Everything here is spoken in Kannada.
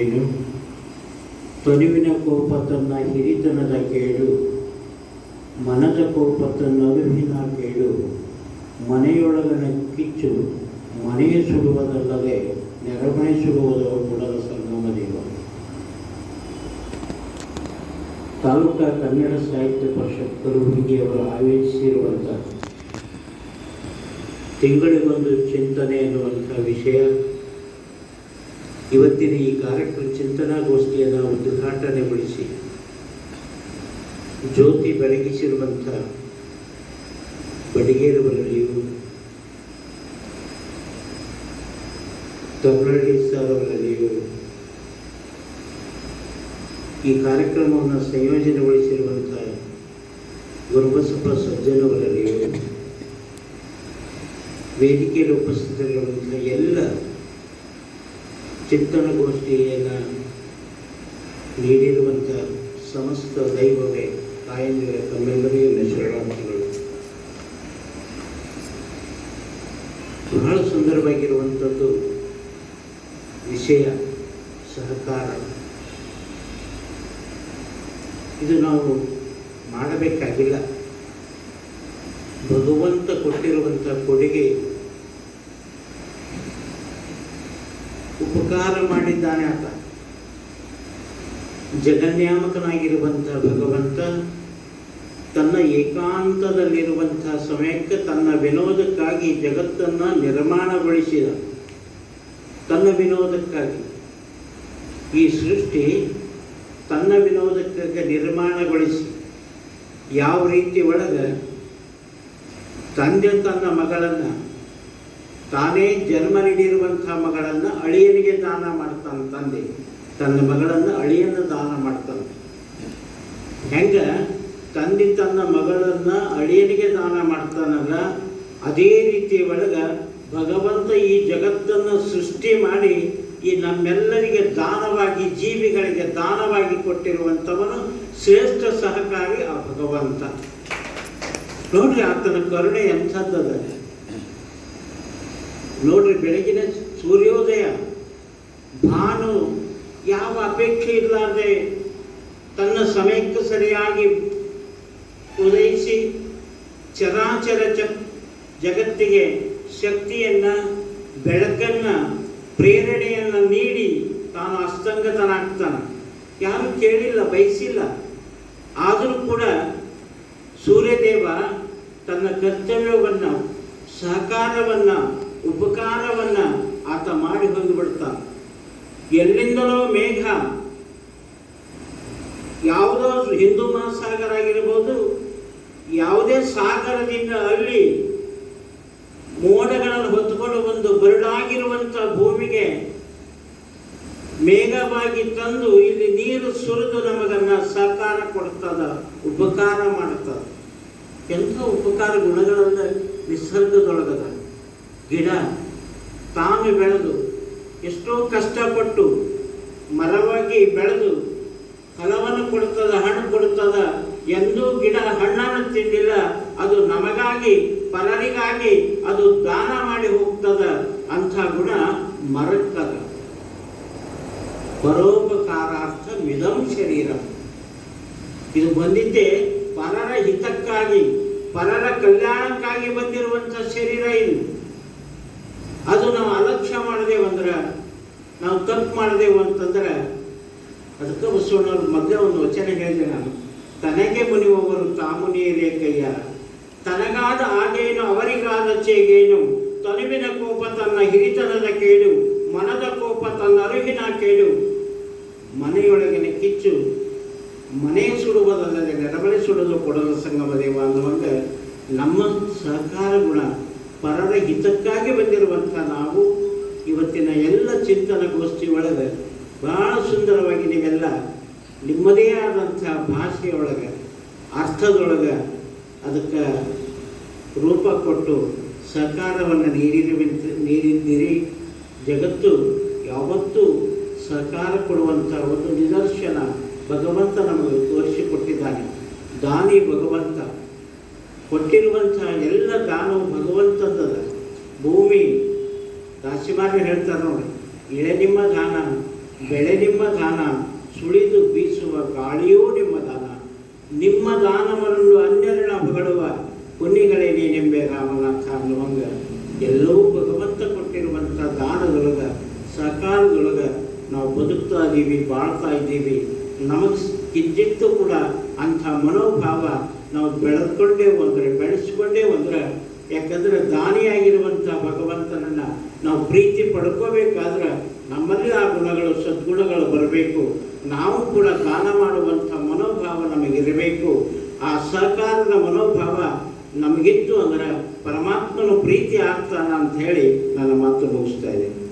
ಏನು ತನುವಿನ ಹಿರಿತನದ ಕೇಳು. ಮನದ ಕೋಪ ತನ್ನ ಅರಿವಿನ ಕೇಳು. ಮನೆಯೊಳಗನ ಕಿಚ್ಚು ಮನೆಯ ಸುಡುವುದಲ್ಲದೆ ನೆರಮನೆ ಸುಡುವುದು ಬುಡದ ಸಂಗಮ ದೇವ. ತಾಲೂಕಾ ಕನ್ನಡ ಸಾಹಿತ್ಯ ಪರಿಷತ್ ಕಲಬುರಗಿಯವರು ಆಯೋಜಿಸಿರುವಂಥ ತಿಂಗಳಿಗೊಂದು ಚಿಂತನೆ ಎನ್ನುವಂಥ ವಿಷಯ. ಇವತ್ತಿನ ಈ ಕಾರ್ಯಕ್ರಮ ಚಿಂತನಾಗೋಷ್ಠಿಯನ್ನು ಉದ್ಘಾಟನೆಗೊಳಿಸಿ ಜ್ಯೋತಿ ಬೆಳಗಿಸಿರುವಂಥ ಬಡಿಗೇರವರಲ್ಲಿಯೂ ತಮಿಳಳ್ಳಿ ಸರ್ ಅವರಲ್ಲಿಯೂ ಈ ಕಾರ್ಯಕ್ರಮವನ್ನು ಸಂಯೋಜನೆಗೊಳಿಸಿರುವಂಥ ಗುರುಬಸಪ್ಪ ಸಜ್ಜನವರಲ್ಲಿಯೂ ವೇದಿಕೆಯಲ್ಲಿ ಉಪಸ್ಥಿತರಿರುವಂಥ ಎಲ್ಲ ಚಿಂತನಗೋಷ್ಠಿಯನ್ನು ನೀಡಿರುವಂಥ ಸಮಸ್ತ ದೈವವೇ, ತಾಯಂದಿರ, ತಮ್ಮೆಲ್ಲರಿಗೂ ಶರಣಾರ್ಥಿಗಳು ಬಹಳ ಸುಂದರವಾಗಿರುವಂಥದ್ದು ವಿಷಯ ಸಹಕಾರ. ಇದು ನಾವು ಮಾಡಬೇಕಾಗಿಲ್ಲ. ಭಗವಂತ ಕೊಟ್ಟಿರುವಂಥ ಕೊಡುಗೆ ಉಪಕಾರ ಮಾಡಿದ್ದಾನೆ ಆತ. ಜಗನ್ಯಾಮಕನಾಗಿರುವಂಥ ಭಗವಂತ ತನ್ನ ಏಕಾಂತದಲ್ಲಿರುವಂಥ ಸಮಯಕ್ಕೆ ತನ್ನ ವಿನೋದಕ್ಕಾಗಿ ಜಗತ್ತನ್ನು ನಿರ್ಮಾಣಗೊಳಿಸಿದ. ತನ್ನ ವಿನೋದಕ್ಕಾಗಿ. ಈ ಸೃಷ್ಟಿ ತನ್ನ ವಿನೋದಕ್ಕಾಗಿ ನಿರ್ಮಾಣಗೊಳಿಸಿ. ಯಾವ ರೀತಿ ಒಳಗೆ ತಂದೆ ತನ್ನ ಮಗಳನ್ನು ತಾನೇ ಜನ್ಮ ನೀಡಿರುವಂಥ ಮಗಳನ್ನು ಅಳಿಯನಿಗೆ ದಾನ ಮಾಡ್ತಾನೆ ತಂದೆ. ತನ್ನ ಮಗಳನ್ನು ಅಳಿಯನ್ನು ದಾನ ಮಾಡ್ತಾನೆ. ಹೆಂಗ? ತಂದೆ ತನ್ನ ಮಗಳನ್ನ ಅಳಿಯನಿಗೆ ದಾನ ಮಾಡ್ತಾನಲ್ಲ, ಅದೇ ರೀತಿ ಒಳಗೆ ಭಗವಂತ ಈ ಜಗತ್ತನ್ನು ಸೃಷ್ಟಿ ಮಾಡಿ ಈ ನಮ್ಮೆಲ್ಲರಿಗೆ ದಾನವಾಗಿ, ಜೀವಿಗಳಿಗೆ ದಾನವಾಗಿ ಕೊಟ್ಟಿರುವಂಥವನು ಶ್ರೇಷ್ಠ ಸಹಕಾರಿ ಆ ಭಗವಂತ. ನೋಡ್ರಿ ಆತನ ಕರುಣೆ ಎಂಥದ್ದದ? ನೋಡ್ರಿ, ಬೆಳಗಿನ ಸೂರ್ಯೋದಯ. ಭಾನು ಯಾವ ಅಪೇಕ್ಷೆ ಇರಲಾರದೆ ತನ್ನ ಸಮಯಕ್ಕೆ ಸರಿಯಾಗಿ ಉದಯಿಸಿ ಚರಾಚರ ಜಗತ್ತಿಗೆ ಶಕ್ತಿಯನ್ನು, ಬೆಳಕನ್ನು, ಪ್ರೇರಣೆಯನ್ನು ನೀಡಿ ತಾನು ಅಸ್ತಂಗತನಾಗ್ತಾನೆ. ಯಾರು ಕೇಳಿಲ್ಲ, ಬಯಸಿಲ್ಲ. ಆದರೂ ಕೂಡ ಸೂರ್ಯದೇವ ತನ್ನ ಕರ್ತವ್ಯವನ್ನು, ಸಹಕಾರವನ್ನ ಉಪಕಾರವನ್ನ ಆತ ಮಾಡಿ ಹೋಗಿಬಿಡ್ತಾನೆ ಎಲ್ಲಿಂದಲೋ ಮೇಘ ಯಾವುದೋ ಹಿಂದೂ ಮಹಾಸಾಗರ ಆಗಿರ್ಬೋದು, ಯಾವುದೇ ಸಾಗರದಿಂದ ಅಲ್ಲಿ ಮೋಡಗಳನ್ನು ಹೊತ್ತುಕೊಂಡು ಬಂದು ಬರಡಾಗಿರುವಂಥ ಭೂಮಿಗೆ ಮೇಘವಾಗಿ ತಂದು ಇಲ್ಲಿ ನೀರು ಸುರಿದು ನಮಗನ್ನ ಸಹಕಾರ ಕೊಡ್ತದ, ಉಪಕಾರ ಮಾಡ್ತದ. ಎಂಥ ಉಪಕಾರ ಗುಣಗಳನ್ನು ನಿಸರ್ಗದೊಳಗದ ಗಿಡ ತಾನು ಬೆಳೆದು ಎಷ್ಟೋ ಕಷ್ಟಪಟ್ಟು ಮರವಾಗಿ ಬೆಳೆದು ಫಲವನ್ನು ಕೊಡುತ್ತದ, ಹಣ್ಣು ಕೊಡುತ್ತದ ಎಂದೂ ಗಿಡ ಹಣ್ಣನ್ನು ತಿಂದಿಲ್ಲ. ಅದು ನಮಗಾಗಿ, ಪರರಿಗಾಗಿ ಅದು ದಾನ ಮಾಡಿ ಹೋಗ್ತದ ಅಂಥ ಗುಣ ಮರಕ್ಕದ ಪರೋಪಕಾರಾರ್ಥ ಮಿದಂ ಶರೀರ. ಇದು ಬಂದಿದ್ದೆ ಪರರ ಹಿತಕ್ಕಾಗಿ, ಪರರ ಕಲ್ಯಾಣಕ್ಕಾಗಿ ಬಂದಿರುವಂಥ ಶರೀರ ಇದು. ಅದು ನಾವು ಅಲಕ್ಷ್ಯ ಮಾಡದೇ ಅಂದ್ರೆ ನಾವು ತಪ್ಪು ಮಾಡಿದೆವು ಅಂತಂದ್ರೆ ಅದಕ್ಕೆ ಬಸವಣ್ಣವ್ರ ಮೊದಲೇ ಒಂದು ವಚನ ಹೇಳಿದೆ ನಾನು, ತನಗೆ ಮುನಿಯುವವರು ತಾಮುನಿಯರೇ ಕೈಯ. ತನಗಾದ ಆಗೇನು ಅವರಿಗಾದ ಚೇಗೇನು ತನುವಿನ ಕೋಪ ತನ್ನ ಹಿರಿತನದ ಕೇಳು ಮನದ ಕೋಪ ತನ್ನ ಅರಿವಿನ ಕೇಳು ಮನೆಯೊಳಗಿನ ಕಿಚ್ಚು, ಮನೆ ಸುಡುವುದಲ್ಲದೆ ನೆರಬಳೆ ಸುಡಲು ಕೊಡಲು ಸಂಗಮ ದೇವ ಅನ್ನುವಂಗೆ ನಮ್ಮ ಸಹಕಾರ ಗುಣ. ಪರರ ಹಿತಕ್ಕಾಗಿ ಬಂದಿರುವಂಥ ನಾವು ಇವತ್ತಿನ ಎಲ್ಲ ಚಿಂತನಗೋಷ್ಠಿ ಒಳಗೆ ಬಹಳ ಸುಂದರವಾಗಿ ನೀವೆಲ್ಲ ನಿಮ್ಮದೇ ಆದಂಥ ಭಾಷೆಯೊಳಗೆ ಅರ್ಥದೊಳಗೆ ಅದಕ್ಕೆ ರೂಪ ಕೊಟ್ಟು ಸಹಕಾರವನ್ನು ನೀಡಿರುವಂತ ನೀಡಿದ್ದೀರಿ ಜಗತ್ತು ಯಾವತ್ತೂ ಸಹಕಾರ ಕೊಡುವಂಥ ಒಂದು ನಿದರ್ಶನ ಭಗವಂತ ನಮಗೆ ತೋರಿಸಿಕೊಟ್ಟಿದ್ದಾನೆ. ದಾನಿ ಭಗವಂತ. ಕೊಟ್ಟಿರುವಂಥ ಎಲ್ಲ ದಾನವು ಭಗವಂತದ್ದದ ಭೂಮಿ ದಾಸಿಮಾರ್ಯ ಹೇಳ್ತಾರೆ ನೋಡಿ. ಎಳೆ ನಿಮ್ಮ ದಾನ, ಬೆಳೆ ನಿಮ್ಮ ದಾನ, ಸುಳಿದು ಬೀಸುವ ಗಾಳಿಯೂ ನಿಮ್ಮ ದಾನ. ನಿಮ್ಮ ದಾನವನ್ನು ಅನ್ಯರಣ ಹೊಗಳುವ ಪುಣ್ಯಗಳೇ ರಾಮನಾಥ ಅನ್ನುವಂಗ. ಎಲ್ಲವೂ ಭಗವಂತ ಕೊಟ್ಟಿರುವಂಥ ದಾನದೊಳಗ ಸಕಾಲದೊಳಗ ನಾವು ಬದುಕ್ತಾ ಇದ್ದೀವಿ ಬಾಳ್ತಾ ಇದ್ದೀವಿ ನಮಗೆ ಕಿಂಚಿತ್ತು ಕೂಡ ಅಂಥ ಮನೋಭಾವ ನಾವು ಬೆಳೆದುಕೊಂಡೇ ಹೋದ್ರೆ, ಬೆಳೆಸ್ಕೊಂಡೇ ಹೋದ್ರೆ, ಯಾಕಂದ್ರೆ ದಾನಿಯಾಗಿರುವಂಥ ಭಗವಂತನನ್ನ ನಾವು ಪ್ರೀತಿ ಪಡ್ಕೋಬೇಕಾದ್ರೆ ನಮ್ಮಲ್ಲಿ ಆ ಗುಣಗಳು, ಸದ್ಗುಣಗಳು ಬರಬೇಕು. ನಾವು ಕೂಡ ದಾನ ಮಾಡುವಂಥ ಮನೋಭಾವ ನಮಗಿರಬೇಕು. ಆ ಸಹಕಾರದ ಮನೋಭಾವ ನಮಗಿತ್ತು ಅಂದ್ರೆ ಪರಮಾತ್ಮನು ಪ್ರೀತಿ ಆಗ್ತಾನ ಅಂತ ಹೇಳಿ ನನ್ನ ಮಾತು ಮುಗಿಸ್ತಾ ಇದ್ದೀನಿ.